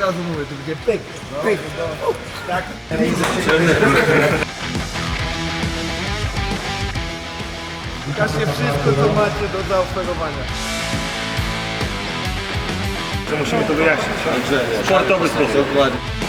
od razu mówię, to będzie pyk, pyk. Tak? Pokażcie wszystko, co macie do zaoferowania. To musimy to wyjaśnić. W sportowy sposób. Dokładnie.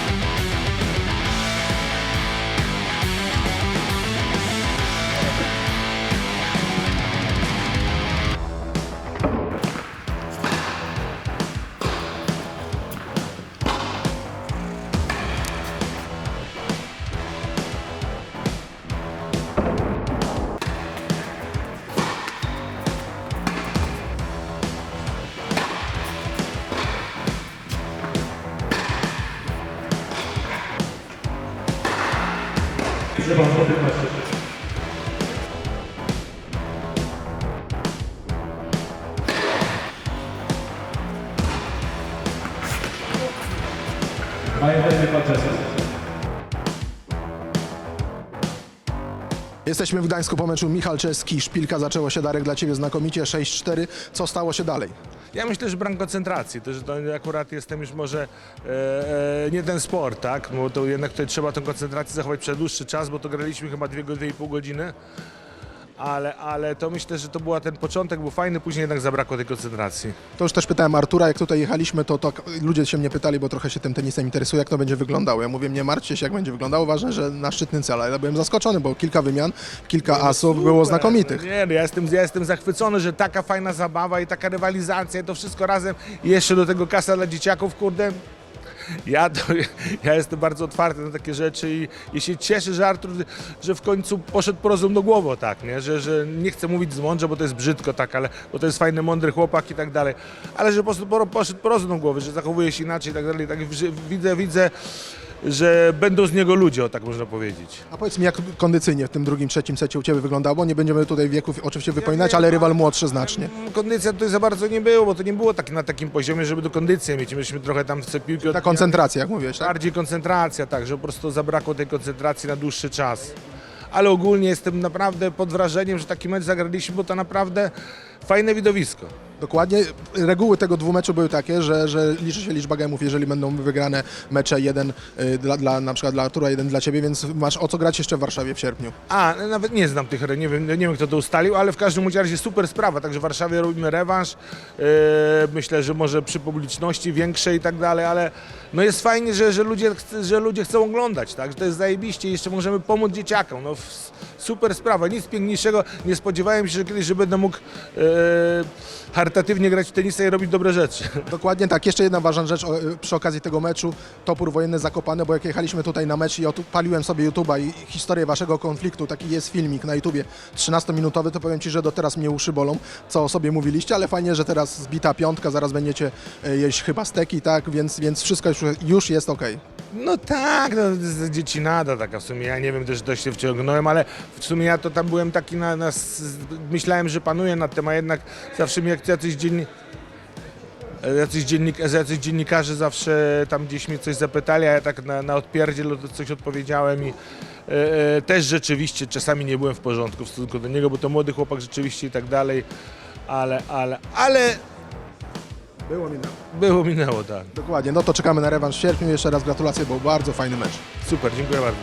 Jesteśmy w Gdańsku po meczu Michal Czeski. Szpilka zaczęło się Darek dla Ciebie znakomicie 6-4. Co stało się dalej? Ja myślę, że brak koncentracji, to, że to akurat jestem już może e, e, nie ten sport, tak? Bo to jednak tutaj trzeba tę koncentrację zachować przez dłuższy czas, bo to graliśmy chyba 2-2,5 godziny. Ale, ale to myślę, że to był ten początek, był fajny, później jednak zabrakło tej koncentracji. To już też pytałem Artura, jak tutaj jechaliśmy, to, to ludzie się mnie pytali, bo trochę się tym tenisem interesuje, jak to będzie wyglądało. Ja mówię, nie martwcie się, jak będzie wyglądało, ważne, że na szczytny cel. Ale ja byłem zaskoczony, bo kilka wymian, kilka asów było znakomitych. Nie, no ja jestem, ja jestem zachwycony, że taka fajna zabawa i taka rywalizacja i to wszystko razem i jeszcze do tego kasa dla dzieciaków, kurde. Ja, to, ja jestem bardzo otwarty na takie rzeczy i, i się cieszę, że Artur, że w końcu poszedł po rozum do głowy, tak, nie? Że, że nie chcę mówić z mądrze, bo to jest brzydko, tak, ale bo to jest fajny, mądry chłopak i tak dalej, ale że po prostu po- poszedł po rozum do głowy, że zachowuje się inaczej i tak dalej, tak, widzę, widzę, że będą z niego ludzie, o tak można powiedzieć. A powiedz mi, jak kondycyjnie w tym drugim, trzecim secie u Ciebie wyglądało? Nie będziemy tutaj wieków oczywiście wypominać, ale rywal młodszy znacznie. Kondycja tutaj za bardzo nie było, bo to nie było tak na takim poziomie, żeby do kondycji mieć. Myśmy trochę tam w piłki Ta koncentracja, jak mówiłeś, tak? Bardziej koncentracja, tak, że po prostu zabrakło tej koncentracji na dłuższy czas. Ale ogólnie jestem naprawdę pod wrażeniem, że taki mecz zagraliśmy, bo to naprawdę fajne widowisko. Dokładnie. Reguły tego dwumeczu były takie, że, że liczy się liczba gemów, jeżeli będą wygrane mecze, jeden y, dla, dla, na przykład dla Artura, jeden dla Ciebie, więc masz o co grać jeszcze w Warszawie w sierpniu. A, nawet nie znam tych, nie wiem, nie wiem kto to ustalił, ale w każdym razie super sprawa, także w Warszawie robimy rewanż, yy, myślę, że może przy publiczności większej i tak dalej, ale no jest fajnie, że, że, ludzie, że ludzie chcą oglądać, tak, że to jest zajebiście jeszcze możemy pomóc dzieciakom, no super sprawa, nic piękniejszego, nie spodziewałem się, że kiedyś, że będę mógł yy, charytatywnie grać w tenisa i robić dobre rzeczy. Dokładnie tak. Jeszcze jedna ważna rzecz o, y, przy okazji tego meczu. Topór wojenny Zakopane, bo jak jechaliśmy tutaj na mecz i odpaliłem sobie YouTube'a i historię waszego konfliktu, taki jest filmik na YouTubie 13-minutowy, to powiem Ci, że do teraz mnie uszy bolą, co o sobie mówiliście, ale fajnie, że teraz zbita piątka, zaraz będziecie y, jeść chyba steki, tak, więc, więc wszystko już, już jest ok. No tak, no, z- dziecinada taka w sumie, ja nie wiem, też dość się wciągnąłem, ale w sumie ja to tam byłem taki na, na myślałem, że panuję nad tym, a jednak zawsze mi jak jacyś dzienni... Jacyś, dziennik, jacyś dziennikarze zawsze tam gdzieś mnie coś zapytali, a ja tak na, na odpierdziel coś odpowiedziałem i e, e, też rzeczywiście czasami nie byłem w porządku w stosunku do niego, bo to młody chłopak rzeczywiście i tak dalej, ale, ale, ale Było minęło. było minęło, tak. Dokładnie, no to czekamy na rewanż w sierpniu. Jeszcze raz gratulacje, był bardzo fajny mecz. Super, dziękuję bardzo.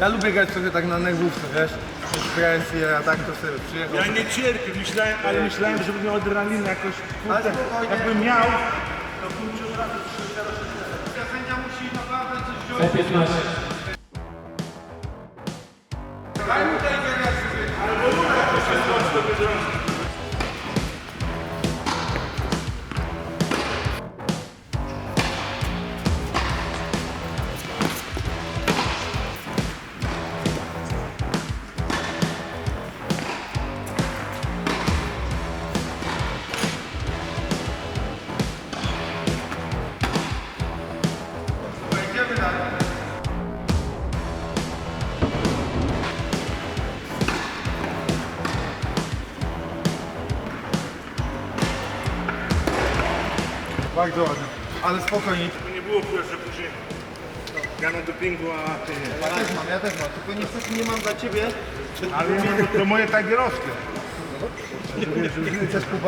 Ja lubię grać trochę tak na nerwówce, wiesz? Presję, a tak to sobie przyjechał. Ja nie cierpię, myślałem, ale myślałem, że miał adrenalinę jakoś. Ale Kurde, spokojnie. jakbym miał, Sędzia musi naprawdę coś wziąć. Daj mu tej gry, Idziemy Bardzo ładnie. Ale spokojnie. było że później ja na dopingu, a ty nie. Ja też mam, ja też mam, tylko niestety nie mam dla ciebie. Ale ja mam to moje tagierowskie. Chcesz pół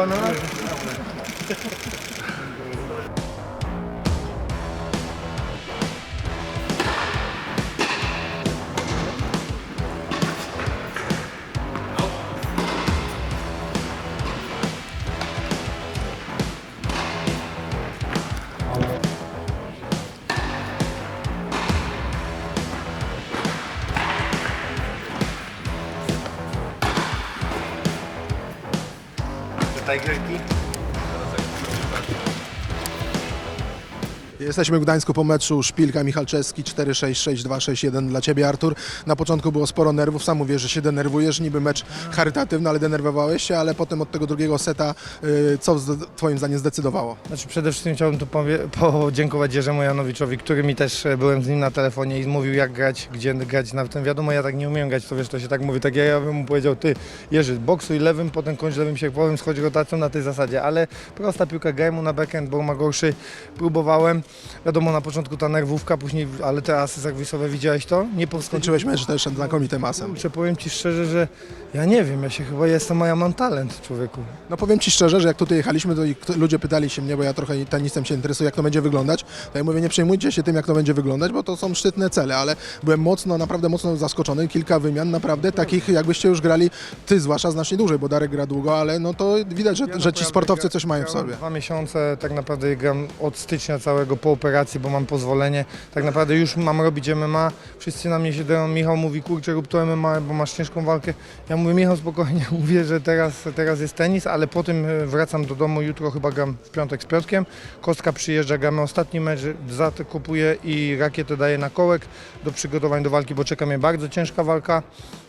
Tiger aqui. Jesteśmy w Gdańsku po meczu Szpilka Michalczewski 4-6-6-2-6-1 dla Ciebie Artur. Na początku było sporo nerwów, sam mówię, że się denerwujesz, niby mecz charytatywny, ale denerwowałeś się, ale potem od tego drugiego seta, y, co Twoim zdaniem zdecydowało? Znaczy przede wszystkim chciałbym tu podziękować Jerzemu Janowiczowi, który mi też e, byłem z nim na telefonie i mówił jak grać, gdzie grać na tym. Wiadomo, ja tak nie umiem grać, to wiesz, to się tak mówi. Tak ja, ja bym mu powiedział, ty Jerzy, boksuj lewym, potem kończ lewym się powiem, schodź rotacją na tej zasadzie, ale prosta piłka, mu na backhand, bo ma gorszy, próbowałem. Wiadomo, na początku ta nerwówka, później, ale te asy serwisowe, widziałeś to? Nie Skończyłeś mecz też znakomitym masem. Kurczę, powiem Ci szczerze, że ja nie wiem, ja się chyba jestem, a ja mam talent, człowieku. No powiem Ci szczerze, że jak tutaj jechaliśmy, to i kto- ludzie pytali się mnie, bo ja trochę tenisem się interesuję, jak to będzie wyglądać. To ja mówię, nie przejmujcie się tym, jak to będzie wyglądać, bo to są szczytne cele, ale byłem mocno, naprawdę mocno zaskoczony. Kilka wymian, naprawdę takich, jakbyście już grali, Ty zwłaszcza znacznie dłużej, bo Darek gra długo, ale no to widać, że, Ja że ci sportowcy coś mają w sobie. Dwa miesiące, tak naprawdę gram od stycznia całego po operacji, bo mam pozwolenie. Tak naprawdę już mam robić MMA. Wszyscy na mnie się dają. Michał mówi, kurczę, rób to MMA, bo masz ciężką walkę. Ja mówię, Michał, spokojnie, mówię, że teraz, teraz jest tenis, ale potem e, wracam do domu. Jutro chyba gram w piątek z Piotrkiem. Kostka przyjeżdża, gramy ostatni mecz, za to kupuję i rakietę daję na kołek do przygotowań do walki, bo czeka mnie bardzo ciężka walka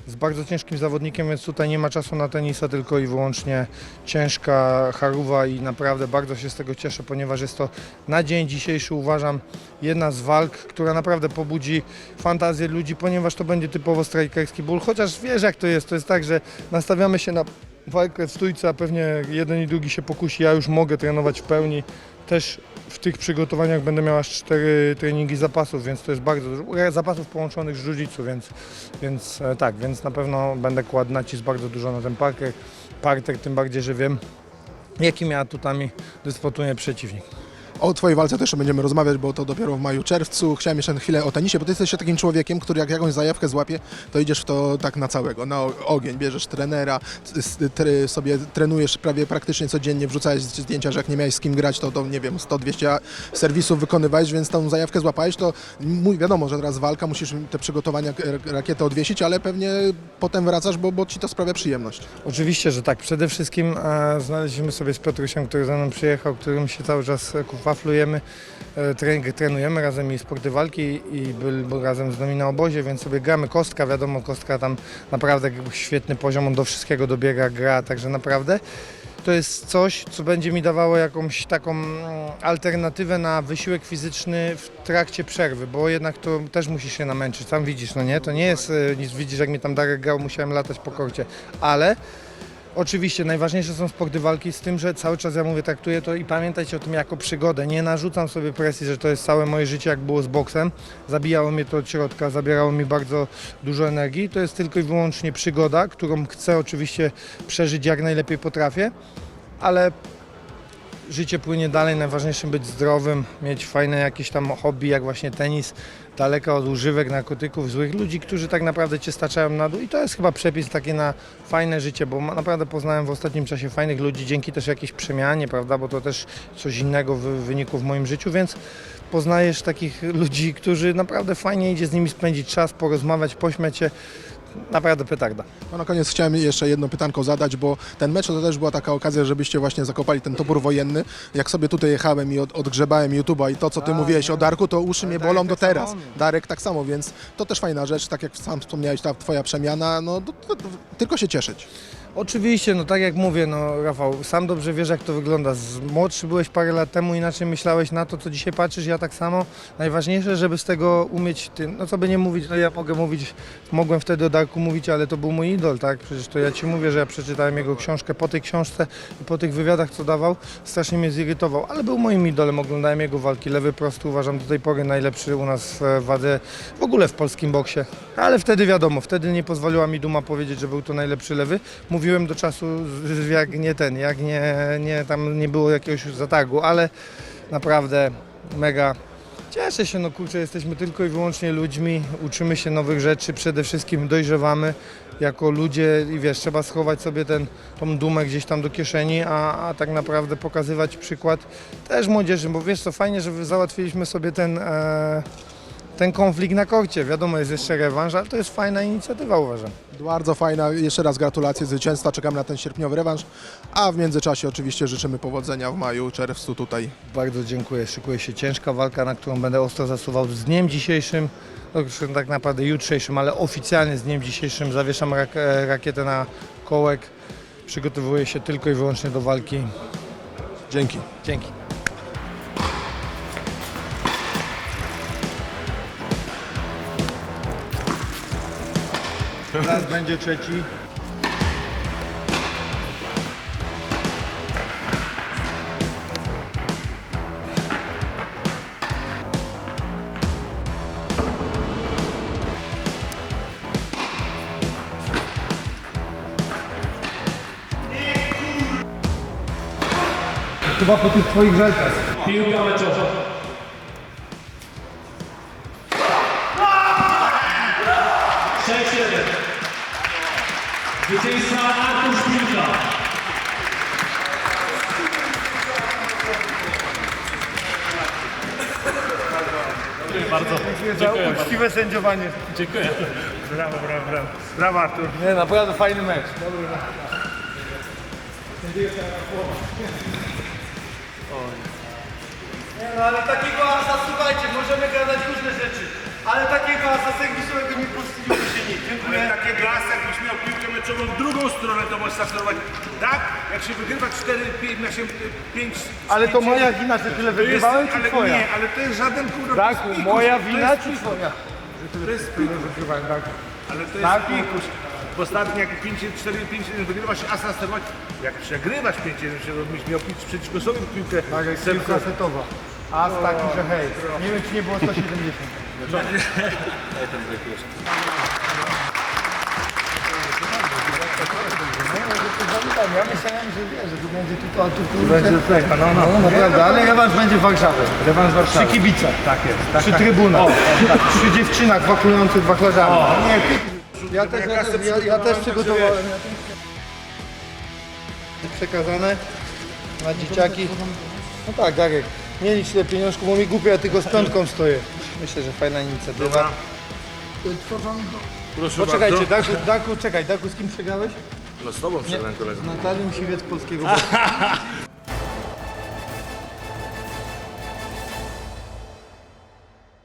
z bardzo ciężkim zawodnikiem, więc tutaj nie ma czasu na tenisa, tylko i wyłącznie ciężka charuwa i naprawdę bardzo się z tego cieszę, ponieważ jest to na dzień dzisiejszy uważam jedna z walk, która naprawdę pobudzi fantazję ludzi, ponieważ to będzie typowo strajkerski ból, chociaż wiesz jak to jest, to jest tak, że nastawiamy się na walkę w stójce, a pewnie jeden i drugi się pokusi, ja już mogę trenować w pełni, też w tych przygotowaniach będę miał aż cztery treningi zapasów, więc to jest bardzo dużo. Zapasów połączonych z jiu więc, więc e, tak, więc na pewno będę kładł nacisk bardzo dużo na ten parter, parter tym bardziej, że wiem jakimi atutami dysponuje przeciwnik. O Twojej walce też będziemy rozmawiać, bo to dopiero w maju, czerwcu. Chciałem jeszcze chwilę o tenisie, bo Ty jesteś takim człowiekiem, który jak jakąś zajawkę złapie, to idziesz w to tak na całego, na ogień. Bierzesz trenera, sobie trenujesz prawie praktycznie codziennie, wrzucałeś zdjęcia, że jak nie miałeś z kim grać, to, to nie wiem, 100-200 serwisów wykonywałeś, więc tą zajawkę złapałeś, to mój, wiadomo, że teraz walka, musisz te przygotowania, rakietę odwiesić, ale pewnie potem wracasz, bo, bo Ci to sprawia przyjemność. Oczywiście, że tak. Przede wszystkim e, znaleźliśmy sobie z Piotrusiem, który za mną przyjechał, którym się cały czas e, waflujemy, e, trenujemy razem i sporty walki i był, razem z nami na obozie, więc sobie gramy. Kostka, wiadomo, kostka tam naprawdę świetny poziom, on do wszystkiego dobiega, gra, także naprawdę to jest coś, co będzie mi dawało jakąś taką mm, alternatywę na wysiłek fizyczny w trakcie przerwy, bo jednak to też musisz się namęczyć, sam widzisz, no nie? To nie jest e, nic, widzisz jak mi tam Darek grał, musiałem latać po korcie, ale Oczywiście najważniejsze są sporty walki z tym, że cały czas ja mówię, traktuję to i pamiętajcie o tym jako przygodę. Nie narzucam sobie presji, że to jest całe moje życie, jak było z boksem. Zabijało mnie to od środka, zabierało mi bardzo dużo energii. To jest tylko i wyłącznie przygoda, którą chcę oczywiście przeżyć jak najlepiej potrafię, ale życie płynie dalej. Najważniejszym być zdrowym, mieć fajne jakieś tam hobby, jak właśnie tenis, daleka od używek, narkotyków, złych ludzi, którzy tak naprawdę cię staczają na dół i to jest chyba przepis taki na fajne życie, bo naprawdę poznałem w ostatnim czasie fajnych ludzi, dzięki też jakiejś przemianie, prawda, bo to też coś innego wy- wynikło w moim życiu, więc poznajesz takich ludzi, którzy naprawdę fajnie idzie z nimi spędzić czas, porozmawiać, pośmiać się, naprawdę petarda. No na koniec chciałem jeszcze jedno pytanko zadać, bo ten mecz to też była taka okazja, żebyście właśnie zakopali ten topór wojenny. Jak sobie tutaj jechałem i od, odgrzebałem YouTube'a i to, co ty mówiłeś o Darku, to uszy mnie bolą do teraz. Darek tak samo, więc to też fajna rzecz, tak jak sam wspomniałeś, ta twoja przemiana, no to, to, to, tylko się cieszyć. Oczywiście, no tak jak mówię, no Rafał, sam dobrze wiesz jak to wygląda. Z młodszy byłeś parę lat temu, inaczej myślałeś na to, co dzisiaj patrzysz, ja tak samo. Najważniejsze, żeby z tego umieć, ty, no co by nie mówić, no ja mogę mówić, mogłem wtedy o Darku mówić, ale to był mój idol, tak? Przecież to ja Ci mówię, że ja przeczytałem jego książkę po tej książce i po tych wywiadach, co dawał, strasznie mnie zirytował, ale był moim idolem, oglądałem jego walki, lewy prosty uważam do tej pory najlepszy u nas w wadze, w ogóle w polskim boksie. Ale wtedy wiadomo, wtedy nie pozwoliła mi duma powiedzieć, że był to najlepszy lewy. Mówiłem do czasu, jak nie ten, jak nie, nie tam nie było jakiegoś zatargu, ale naprawdę mega. Cieszę się, no kurczę, jesteśmy tylko i wyłącznie ludźmi, uczymy się nowych rzeczy, przede wszystkim dojrzewamy jako ludzie i wiesz, trzeba schować sobie ten, tą dumę gdzieś tam do kieszeni, a, a tak naprawdę pokazywać przykład też młodzieży, bo wiesz co, fajnie, że załatwiliśmy sobie ten, e, ten konflikt na korcie. Wiadomo, jest jeszcze rewanż, ale to jest fajna inicjatywa uważam. Bardzo fajna, jeszcze raz gratulacje zwycięstwa, czekamy na ten sierpniowy rewanż, a w międzyczasie oczywiście życzymy powodzenia w maju, czerwcu tutaj. Bardzo dziękuję. Szykuje się ciężka walka, na którą będę ostro zasuwał z dniem dzisiejszym. No, tak naprawdę jutrzejszym, ale oficjalnie z dniem dzisiejszym zawieszam rak e, rakietę na kołek. Przygotowuję się tylko i wyłącznie do walki. Dzięki. Dzięki. Teraz będzie trzeci. Chyba po tych twoich żelkach. Piłka meczowa. Sześć jeden. Zwycięzca Artur Szpilka. Bardzo. Dziękuję bardzo. Uczciwe sędziowanie. Dziękuję. Brawo, brawo, brawo. Brawo Artur. Nie, naprawdę fajny mecz. Nie no, ale takiego asa, słuchajcie, możemy gadać różne rzeczy, ale takiego asa serwisowego nie postawiło się nikt. Ale Dziękuję. takie glas, jakbyś miał piłkę meczową w drugą stronę, to możesz zastosować tak, jak się wygrywa 4, 5, na się 5 Ale to moja wina, że tyle wygrywałem, czy ale twoja? Nie, ale to jest żaden kurwa. Tak, to jest pikuś, moja to wina, jest czy pikuś. twoja? To jest pikuś. Ale to jest Tak? pikuś. W ostatnim jak 5, 4, 5, 1 wygrywasz asa sterować, jak przegrywasz 5, 1, się robisz, miał pić przeciwko sobie piłkę. Tak, jak serce- piłka setowa. As taki, że hej, nie wiem czy nie było 170. Ja myślałem, że wiesz, że tu będzie tylko, tu, tu, Będzie tego, no, no. No naprawdę, ale rewanż będzie w Warszawie. Rewanż Warszawy. Przy kibicach, Tak jest. Tak, przy tak. trybunach, przy dziewczynach wakujących wachlarzami. Nie, ty, ja też, ja, też, ja, ja też przygotowałem. Przekazane na dzieciaki. No tak, Darek, nie licz tyle pieniążków, bo mi głupio, ja tylko z piątką stoję. Myślę, że fajna inicjatywa. Dobra. Proszę Poczekajcie, bardzo. Darku, Darku, czekaj, Darku, z kim przegrałeś? No z tobą przegrałem Natalią Siwiec Polskiego.